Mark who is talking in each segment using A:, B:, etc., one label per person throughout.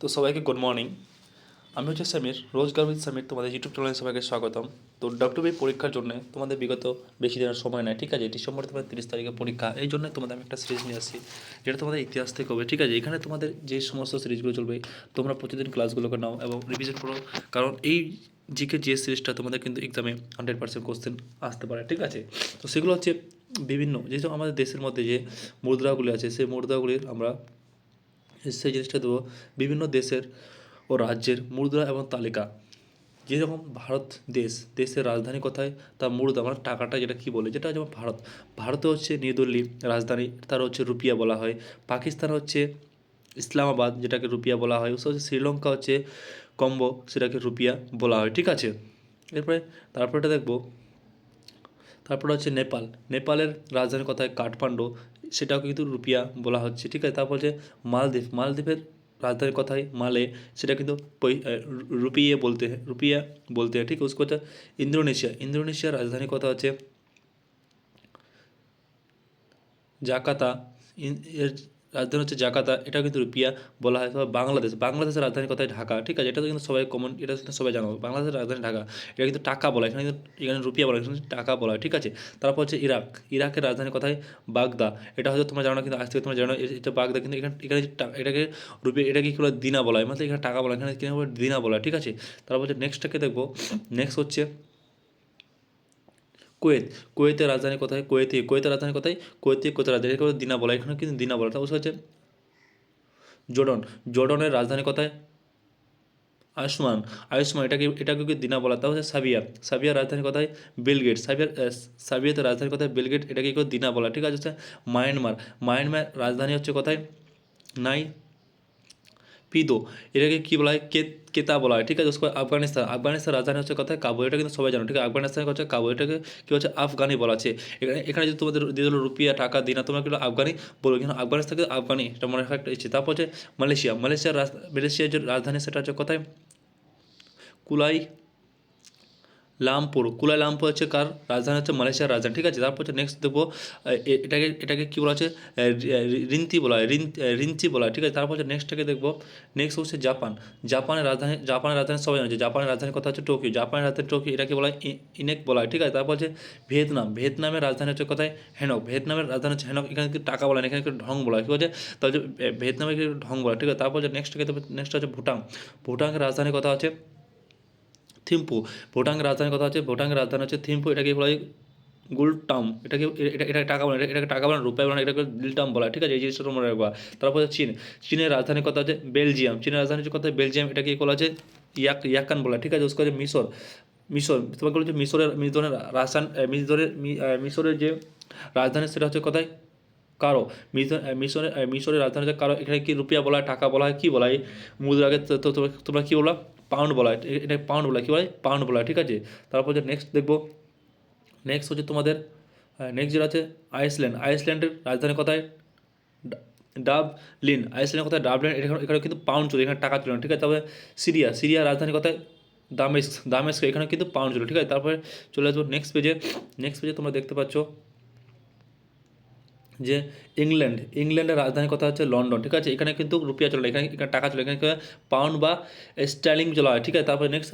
A: তো সবাইকে good morning আমি হচ্ছে সমীর রোজগার উইথ সমীর, তোমাদের ইউটিউব চ্যানেলে সবাইকে স্বাগতম। তো ডাব্লিউবি পরীক্ষার জন্য তোমাদের বিগত বেশি দিনের সময় নেয় ঠিক আছে? ডিসেম্বর তোমাদের তিরিশ তারিখে পরীক্ষা, এই জন্য তোমাদের আমি একটা সিরিজ নিয়ে আসছি, যেটা তোমাদের ইতিহাস থেকে হবে, ঠিক আছে? এখানে তোমাদের যে সমস্ত সিরিজগুলো চলবে, তোমরা প্রতিদিন ক্লাসগুলোকে নাও এবং রিভিশন করো, কারণ এই জিকে যে সিরিজটা তোমাদের কিন্তু এক্সামে হান্ড্রেড পার্সেন্ট কোশ্চেন আসতে পারে, ঠিক আছে? তো সেগুলো হচ্ছে বিভিন্ন, যেহেতু আমাদের দেশের মধ্যে যে মুদ্রাগুলি আছে, সেই মুদ্রাগুলির আমরা সেই জিনিসটা দেবো বিভিন্ন দেশের ও রাজ্যের মুদ্রা এবং তালিকা। যেরকম ভারত দেশ, দেশের রাজধানী কোথায় তার মুদ্রা মানে টাকাটা যেটা কী বলে, যেটা যেমন ভারত। ভারতে হচ্ছে নিউ দিল্লি রাজধানী, তার হচ্ছে রুপিয়া বলা হয়। পাকিস্তান হচ্ছে ইসলামাবাদ, যেটাকে রুপিয়া বলা হয়। হচ্ছে শ্রীলঙ্কা হচ্ছে কম্বো, সেটাকে রুপিয়া বলা হয়, ঠিক আছে? এরপরে তারপরেটা দেখব। তারপরে হচ্ছে নেপাল। নেপালের রাজধানী কথায় কাঠমান্ডু সেটাও কিন্তু রুপিয়া বলা হচ্ছে, ঠিক আছে? তারপর যে মালদ্বীপ, মালদ্বীপের রাজধানীর কথাই মালে, সেটা কিন্তু রুপিয়ে বলতে হয় রুপিয়া বলতে হয়, ঠিক? উসকো ইন্দোনেশিয়া, ইন্দোনেশিয়ার রাজধানীর কথা হচ্ছে জাকাতা এর রাজধানী হচ্ছে জাকাতা এটা কিন্তু রুপিয়া বলা হয় বাংলাদেশ, বাংলাদেশের রাজধানীর কথায়? ঢাকা, ঠিক আছে? এটা তো কিন্তু সবাই কমন এটা কিন্তু সবাই জানো, বাংলাদেশের রাজধানী ঢাকা। এটা কিন্তু টাকা বলা এখানে কিন্তু, এখানে রুপিয়া বলা এখানে টাকা বলা ঠিক আছে? তারপর হচ্ছে ইরাক, ইরাকের রাজধানী কথায়? বাগদা। এটা হয়তো তোমরা জানো কিন্তু, আজ থেকে তোমরা জানো এটা বাগদা কিন্তু এখানে এখানে এটাকে রুপিয়া এটাকে কী বলে, দিনা বলা হয়। মানে এখানে টাকা বলা এখানে কিনা দিনা বলা ঠিক আছে? তারপর হচ্ছে নেক্সটটাকে দেখব নেক্সট হচ্ছে কুয়েত, কুয়েতের রাজধানী কোথায়? কুয়েতি, কুয়েতের রাজধানী কোথায়? কুয়েতি কোথায় রাজধানী। দিনা বলা। এখানে কিন্তু দিনা বলা হয়। তারপর হচ্ছে জর্ডন জর্ডনের রাজধানী কোথায়? আয়ুষ্মান। আয়ুষ্মান, এটাকে এটাকে কি দিনা বলা তাও হচ্ছে সাবিয়া। সাবিয়ার রাজধানী কোথায়? বেলগেট সাবিয়ার সাবিয়াতে রাজধানী কোথায়? বেলগেট এটাকে কি দিনা বলা ঠিক আছে, হচ্ছে মায়ানমার। মায়ানমার রাজধানী হচ্ছে কোথায়? নাই পিদো এটাকে কী বলা হয়? কেতা বলা হয়। ঠিক আছে আফগানিস্তান। আফগানিস্তান রাজধানী হচ্ছে কথা কাবুল। এটা কিন্তু সবাই জানো, ঠিক আছে? আফগানিস্তান হচ্ছে কাবুল। এটাকে কী হচ্ছে? আফগানি বলা আছে এখানে এখানে যদি তোমাদের দিয়ে দিল রুপিয়া, টাকা, দিনা, তোমরা কিন্তু আফগানি বলবে কিন্তু আফগানিস্তানকে আফগানি। এটা মনে রাখা ইচ্ছে। তারপর হচ্ছে মালয়েশিয়া। মালয়েশিয়ার মালয়েশিয়ার যে রাজধানী, সেটা হচ্ছে কোথায়? কুলাই লামপুর কুলাই লামপুর হচ্ছে কার? রাজধানী হচ্ছে মালয়েশিয়ার রাজধানী, ঠিক আছে? তারপর হচ্ছে নেক্সট এ- এটাকে এটাকে কী বলা হচ্ছে? রিন্তি বলা হয় রিন রিঞ্চি বলা হয়, ঠিক আছে? তারপর হচ্ছে নেক্সটটাকে দেখব নেক্সট হচ্ছে জাপান। জাপানের রাজধানী জাপানের রাজধানী সবাই জানে জাপানের রাজধানীর কথা হচ্ছে টোকিও। জাপানের রাজধানী টোকিও, এটাকে বলা হয় ইনেক বলা হয়, ঠিক আছে? তারপর হচ্ছে ভিয়েতনাম। ভিয়েতনামের রাজধানী হচ্ছে কোথায়? হেনক। ভিয়েতনামের রাজধানী হচ্ছে হেনক। এখানে টাকা বলা হয় এখানে ঢং বলা হয়, ঠিক আছে? তাহলে ভিয়েতনামে ঢং বলা ঠিক আছে? তারপর হচ্ছে নেক্সটটাকে নেক্সট হচ্ছে ভুটান। ভুটানের রাজধানীর কথা হচ্ছে থিম্পু। ভুটাং রাজধানীর কথা হচ্ছে ভুটাং রাজধানী হচ্ছে থিম্পু। এটাকে বলা হয় গোল্ড টাম এটাকে, এটা এটা টাকা বলে এটাকে টাকা বলে রুপায় বলে এটাকে দিল টাম বলা ঠিক আছে? এই জিনিসটা মনে রাখবা। তারপর চীন। চীনের রাজধানীর কথা হচ্ছে বেলজিয়াম। চীনের রাজধানীর কথা বেলজিয়াম, এটাকে বলা হচ্ছে? ইয়াক, ইয়াকান বলা ঠিক আছে? উসকে মিশর। মিশর। তোমাকে বলছে মিশরের মিশরের রাজধান মিশরের মিশরের যে রাজধানী, সেটা হচ্ছে কোথায়? কারও। মিশরের মিশরের রাজধানী হচ্ছে কারও। এখানে কি রুপিয়া বলা হয়, টাকা বলা হয়, কী বলা হয়? মুদ্রাকে তোমরা কী বলা পাউন্ড বলা হয়, এটা পাউন্ড বলা কী বলা? পাউন্ড বলা হয়, ঠিক আছে? তারপর যে নেক্সট দেখব নেক্সট হচ্ছে তোমাদের নেক্সট যেটা আছে আইসল্যান্ড আইসল্যান্ডের রাজধানী কথায় ডাব লিন আইসল্যান্ডের কথায় ডাবলিন এখানে এখানে কিন্তু পাউন্ড চলে, এখানে টাকা চলে ঠিক আছে? তারপরে সিরিয়া। সিরিয়া রাজধানী কথায় দামেস্ক দামেস্ক এখানে কিন্তু পাউন্ড চলে, ঠিক আছে? তারপরে চলে আসব নেক্সট পেজে নেক্সট পেজে তোমরা দেখতে পাচ্ছ যে ইংল্যান্ড, ইংল্যান্ডের রাজধানীর কথা হচ্ছে লন্ডন, ঠিক আছে? এখানে কিন্তু রুপিয়া চলে, এখানে এখানে টাকা চলে, এখানে পাউন্ড বা স্টার্লিং চলা হয়, ঠিক আছে? তারপরে নেক্সট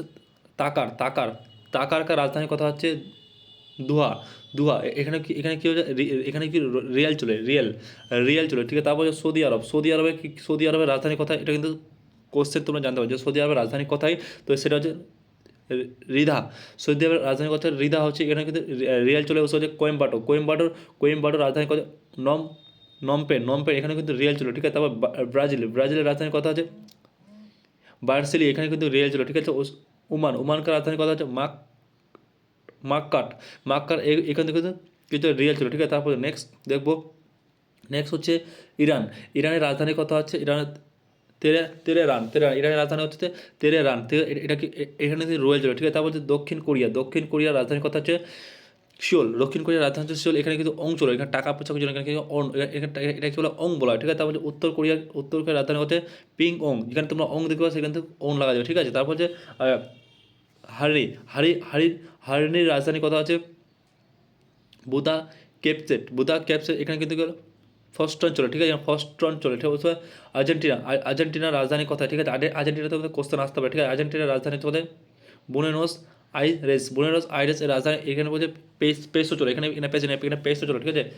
A: তাকার তাকার তাকারকার রাজধানীর কথা হচ্ছে দুহা দুহা এখানে কি, এখানে কী হচ্ছে? এখানে কি রিয়াল চলে, রিয়েল, রিয়াল চলে, ঠিক আছে? তারপর হচ্ছে সৌদি আরব, সৌদি আরবে সৌদি আরবের রাজধানী কথা এটা কিন্তু কোশ্চেন তোমরা জানতে পারো যে সৌদি আরবের রাজধানী কোথায় তো সেটা হচ্ছে রিধা। সৌদি রাজধানী কথা রিধা হচ্ছে এখানে কিন্তু রিয়াল চলে বসে হচ্ছে কোয়েম্বাটো কোয়েম্বাটোর কোয়েম্বাটোর রাজধানী কথা নম নমপেন নমপেন এখানে কিন্তু রিয়াল ছিল ঠিক আছে, তারপর ব্রাজিল। ব্রাজিলের রাজধানীর কথা হচ্ছে বার্সেলি। এখানে কিন্তু রিয়াল ছিল ঠিক আছে ওমান। ওমানকার রাজধানীর কথা হচ্ছে মাক, মাক্কাট। মাক্কার এ- এখান থেকে কিন্তু কিন্তু রিয়েল ছিল ঠিক আছে, তারপরে নেক্সট দেখব। নেক্সট হচ্ছে ইরান। ইরানের রাজধানীর কথা হচ্ছে, ইরানের তেরে তেরেরান তেরেরান ইরানের রাজধানী হচ্ছে তেরেরান তে- এ- এটা কি এখানে রয়েল ছিল ঠিক আছে? তারপর হচ্ছে দক্ষিণ কোরিয়া, দক্ষিণ কোরিয়ার রাজধানীর কথা হচ্ছে শিওল দক্ষিণ কোরিয়ার রাজধানী হচ্ছে শিওল এখানে কিন্তু অং চলে এখানে টাকা পয়সা কিছু এখানে এটা কি বলে অং বলা ঠিক আছে? তারপর উত্তর কোরিয়া, উত্তর কোরিয়ার রাজধানী হচ্ছে পিং অং যেখানে তোমরা অং দেখতে পাচ্ছ সেখানে থেকে অং লাগা যাবে ঠিক আছে? তারপর হচ্ছে হারি হারি হারি হারিনির রাজধানী কথা হচ্ছে বুদা কেপসেট বুদা ক্যাপসেট এখানে কিন্তু ফার্স্ট অঞ্চলে ঠিক আছে? ফার্স্ট অঞ্চলে ঠিক আছে? আর্জেন্টিনা, আর- আর্জেন্টিনার রাজধানী কোথায় ঠিক আছে? আর্জে- আর্জেন্টিনাতে আমাদের কোশ্চেন আসতে পারে ঠিক আছে? আর্জেন্টিনার রাজধানী কোথায় বুনেনোস আইরেস বুনেনোস আইরেস এর রাজধানী, এখানে বলছে পেস পেসো চলে, এখানে এখানে পেস এখানে পেসো চলে, ঠিক আছে?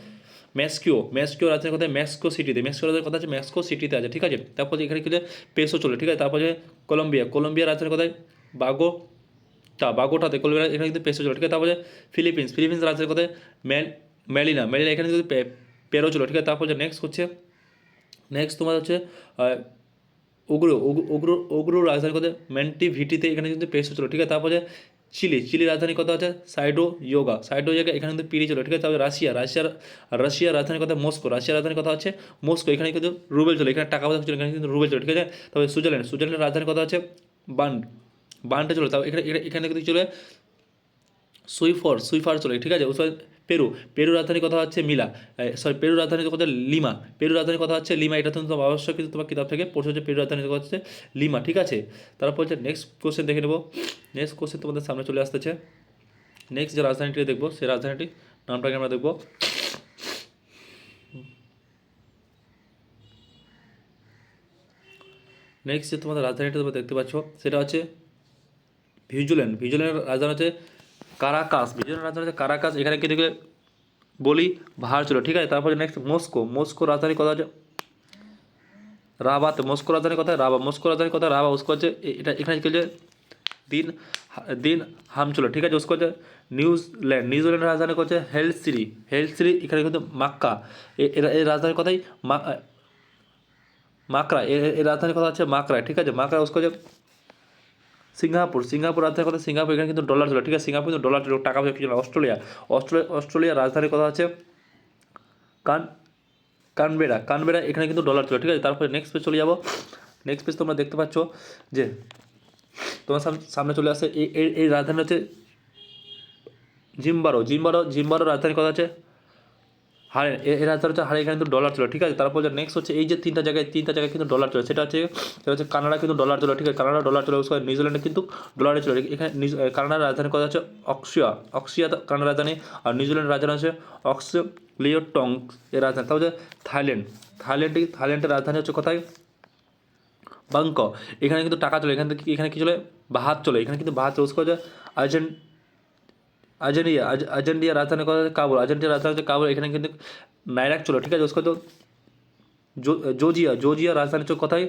A: ম্যাক্সকিও ম্যাক্সকিও রাজধানী কোথায় ম্যাক্সকো সিটিতে ম্যাক্সকো রাজধানী কথা আছে ম্যাক্সকো সিটিতে আছে, ঠিক আছে? তারপর এখানে কি হচ্ছে পেসো চলে, ঠিক আছে? তারপর কলম্বিয়া কলম্বিয়া রাজধানী কোথায় বাগো, তা বাগোটাতে, কলম্বিয়া এখানে কিন্তু পেসো চলে, ঠিক আছে? তারপরে ফিলিপিন্স ফিলিপিন্স রাজ্যের কথায় ম্যাল, ম্যালিনা ম্যালিনা এখানে কিন্তু পেরো চলো, ঠিক আছে? তারপর যে নেক্সট হচ্ছে নেক্সট তোমার হচ্ছে উগ্র উগ্র উগ্র রাজধানী কথা ম্যান্টি ভিটিতে এখানে কিন্তু পেসো চলো ঠিক আছে? তারপর যে চিলি চিলি রাজধানী কথা হচ্ছে সাইডো ইয়োগা সাইডো ইয়োগা এখানে কিন্তু পিরি চলো, ঠিক আছে? তারপরে রাশিয়া রাশিয়ার রাশিয়ার রাজধানী কথা মস্কো রাশিয়ার রাজধানী কথা হচ্ছে মস্কো এখানে কিন্তু রুবেল চলে, এখানে টাকা পয়সা চলে এখানে কিন্তু রুবেল চলে, ঠিক আছে? তারপরে সুইজারল্যান্ড, সুইজারল্যান্ডের রাজধানী কথা হচ্ছে বান্ড বানটা চলে, তারপর এখানে, এখানে- কিন্তু চলে সুইফর সুইফার চলে, ঠিক আছে? পেরু পেরু রাজধানী কথা হচ্ছে মিলা সরি পেরু রাজধানী কথা লিমা পেরু রাজধানী কথা হচ্ছে লিমা, এটা তুমি তোমার অবশ্যই কিন্তু তোমার কিতাব থেকে পড়ছে হচ্ছে পেরু রাজধানী কথা হচ্ছে লিমা, ঠিক আছে? তারপর হচ্ছে নেক্সট কোশ্চেন দেখে নেব নেক্সট কোশ্চেন তোমাদের সামনে চলে আসতেছে। নেক্সট যে রাজধানীটি দেখব, সেই রাজধানীটি নামটাকে আমরা দেখব। নেক্সট যে তোমাদের রাজধানীটা তোমরা দেখতে পাচ্ছ, সেটা হচ্ছে ভিজুল্যান্ড ভিজুল্যান্ডের রাজধানী হচ্ছে কারাকাস ভিজুল্যান্ড রাজধানী কারাকাস, এখানে কি দেখবে বলি ভার ছিল, ঠিক আছে? তারপরে নেক্সট মস্কো মস্কো রাজধানী কথা হচ্ছে? রাবাতে, মস্কো রাজধানী কথা রাবা, মস্কো রাজধানী কথা রাবা, উসকো হচ্ছে এটা এখানে কি হচ্ছে? দিন দিন হাম ছিল, ঠিক আছে? উসকো হচ্ছে নিউজিল্যান্ড, নিউজিল্যান্ডের রাজধানী হচ্ছে? হেলসিরি হেলসিরি, এখানে কিন্তু মাক্কা এরা এই রাজধানীর কথাই মা মাকড়া এর এর রাজধানীর কথা হচ্ছে? মাকড়া ঠিক আছে? মাকড়া উসকো হচ্ছে সিঙ্গাপুর সিঙ্গাপুর রাজধানীর কথা সিঙ্গাপুর, এখানে কিন্তু ডলার ছিল, ঠিক আছে? সিঙ্গাপুর কিন্তু ডলার ছিল টাকা পয়সা কিছু না, অস্ট্রেলিয়া। অস্ট্রেলিয়া অস্ট্রেলিয়ার রাজধানীর কথা হচ্ছে কান, কানবেরা কানবেরা এখানে কিন্তু ডলার ছিল, ঠিক আছে? তারপরে নেক্সট পেজ চলে যাব। নেক্সট পেজ তোমরা দেখতে পাচ্ছ যে তোমার সাম- সামনে চলে আসে এই এই- রাজধানী হচ্ছে জিম্বারো জিম্বারো জিম্বারো রাজধানীর কথা হচ্ছে হারে এর রাজধানী হচ্ছে হারে এখানে কিন্তু ডলার ছিল ঠিক আছে? তারপর নেক্সট হচ্ছে এই যে তিনটা জায়গায় তিনটা জায়গায় কিন্তু ডলার চলে। সেটা হচ্ছে সেটা হচ্ছে কানাডা কিন্তু ডলার ছিল ঠিক আছে? কানাডা ডলার উসকো নিউজিল্যান্ডে কিন্তু ডলারে ছিল এখানে কানাডার রাজধানী কথা হচ্ছে? অক্সিয়া। অক্সিয়া কানাডার রাজধানী, আর নিউজিল্যান্ডের রাজধানী হচ্ছে অক্সিলিও টং এর রাজধানী। তারপর থাইল্যান্ড, থাইল্যান্ডে, থাইল্যান্ডের রাজধানী হচ্ছে কোথায়? বাংক এখানে কিন্তু টাকা চলে, এখান থেকে, এখানে কি চলে? বাহাত চলে। এখানে কিন্তু বাহাত চলে উসকো হচ্ছে আর্জেন্ট আর্জেন্টিয়া আর্জ- আর্জেন্টিনা রাজধানী কথা হচ্ছে কাবুল আর্জেন্টিনা রাজধানী হচ্ছে কাবুল এখানে কিন্তু নাইরাক চলো ঠিক আছে উসকো তো জো- জর্জিয়া জর্জিয়া রাজধানী হচ্ছে কোথায়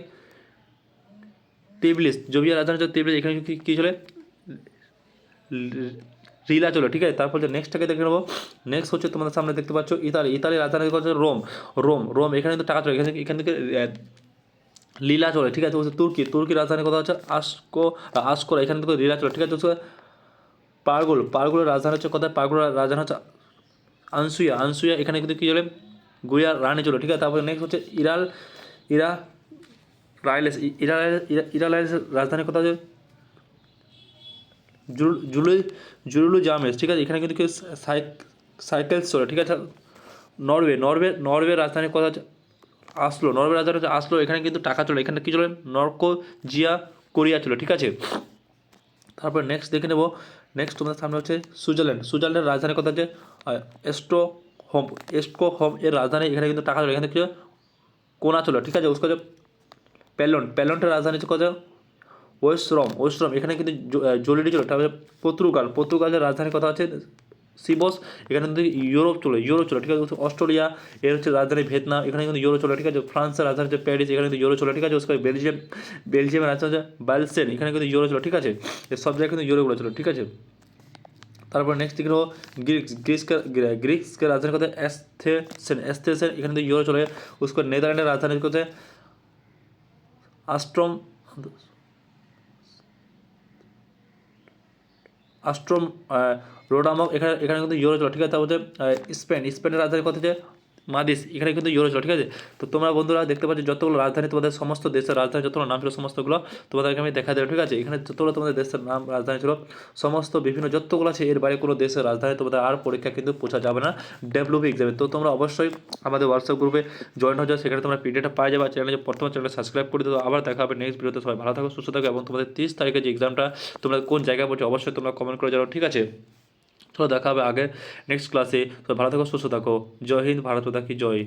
A: টিবলিস জর্জিয়া রাজধানী হচ্ছে টিবলিস এখানে কি কী চলে রিলা চলো ঠিক আছে তারপর যে নেক্সটটাকে দেখে নেব নেক্সট হচ্ছে তোমাদের সামনে দেখতে পাচ্ছ ইতালি ইতালি রাজধানী হচ্ছে রোম রোম রোম এখানে কিন্তু টাকা চলে এখানে থেকে- এখান থেকে আহ, লীলা চলে ঠিক আছে হচ্ছে তুর্কি তুর্কি রাজধানী কথা হচ্ছে আসকো আসকোরা এখানে থেকে লীলা চলে ঠিক আছে হচ্ছে পারগুল পারগুলের রাজধানী হচ্ছে কোথায়? পারগুলের রাজধানী হচ্ছে আনসুইয়া। আনসুইয়া, এখানে কিন্তু কী চলে? গুইয়া রানী চলো, ঠিক আছে? তারপরে নেক্সট হচ্ছে ইরাল, ইরা রাইলেস ইরা ইরা- রাইলেসের রাজধানী কোথায় হচ্ছে? জুল- জুলু, জুলুলু জামেস ঠিক আছে? এখানে কিন্তু কেউ সাইকেলস চলে, ঠিক আছে? নরওয়ে নরওয়ে নরওয়ে রাজধানী কথা হচ্ছে? আসলো, নরওয়ে রাজধানী হচ্ছে আসলো, এখানে কিন্তু টাকা চলে, এখানে কী চলে? নর্কো জিয়া কোরিয়া চলে, ঠিক আছে? তারপর নেক্সট দেখে নেব নেক্সট তোমাদের সামনে হচ্ছে সুইজারল্যান্ড। সুইজারল্যান্ডের রাজধানীর কথা হচ্ছে এস্টো হোম এস্টো হোম এর রাজধানী, এখানে কিন্তু টাকা চলে এখানে কি কোনা চলো ঠিক আছে উসকো প্যালন। প্যালনটের রাজধানী হচ্ছে কথা ওয়েস্ট্রম ওয়েস্ট্রম এখানে কিন্তু জলিডি ছিল। তারপরে পর্তুগাল। পর্তুগালের রাজধানীর কথা হচ্ছে সিবস এখানে কিন্তু ইউরোপ চলে ইউরোপ চলে, ঠিক আছে? অস্ট্রেলিয়া, এর হচ্ছে রাজধানী ভিয়েতনাম, এখানে কিন্তু ইউরো চলে, ঠিক আছে? ফ্রান্সের রাজধানী হচ্ছে প্যারিস, এখানে কিন্তু ইউরো চলে, ঠিক আছে? বেলজিয়াম, বেলজিয়ামের রাজধানী হচ্ছে বালসেন, এখানে কিন্তু ইউরো চলে, ঠিক আছে? সব জায়গায় কিন্তু ইউরোগুলো চলে, ঠিক আছে? তারপর নেক্সট গ্রহ গ্রিক্স গ্রিসকে গ্রিক্সকে রাজধানী কোথায় অ্যাস্থেসেন অ্যাস্থেসেন এখানে কিন্তু ইউরো চলে উসকো নেদারল্যান্ডের রাজধানী কোথায় আস্ট্রম আস্ট্রম রোডামক এখানে এখানে কিন্তু ইউরো চলে ঠিক আছে তারপর স্পেন, স্পেনের রাজধানী কথা হচ্ছে মাদিস এখানে কিন্তু ইউরো চলে ঠিক আছে? তো তোমরা বন্ধুরা দেখতে পাচ্ছ, যতগুলো রাজধানী তোমাদের সমস্ত দেশের রাজধানী, যতগুলো নাম ছিল, সমস্তগুলো তোমাদেরকে আমি দেখা দেবো ঠিক আছে? এখানে যতগুলো তোমাদের দেশের নাম রাজধানী ছিল, সমস্ত বিভিন্ন যতগুলো আছে, এর বাইরে কোনো দেশের রাজধানী তোমাদের আর পরীক্ষা কিন্তু পৌঁছা যাবে না ডেভেলপি এক্সামে তো তোমরা অবশ্যই আমাদের হোয়াটসঅ্যাপ গ্রুপে জয়েন হয়ে যাও, সেখানে তোমরা পিডিএফটা পাই যাবে চ্যানেলে প্রথম চ্যানেলে সাবস্ক্রাইব করে দিও। আবার দেখা হবে নেক্সট ভিডিওতে সবাই ভালো থাকো, সুস্থ থাকো, এবং তোমাদের তিরিশ তারিখে যে এক্সামটা তোমরা কোন জায়গায় পড়ছো, অবশ্যই তোমরা কমেন্ট করে জানাও, ঠিক আছে? চলো দেখা হবে আগে নেক্সট ক্লাসে তো ভালো থাকো, সুস্থ থাকো। জয় হিন্দ, ভারত থাকি জয়।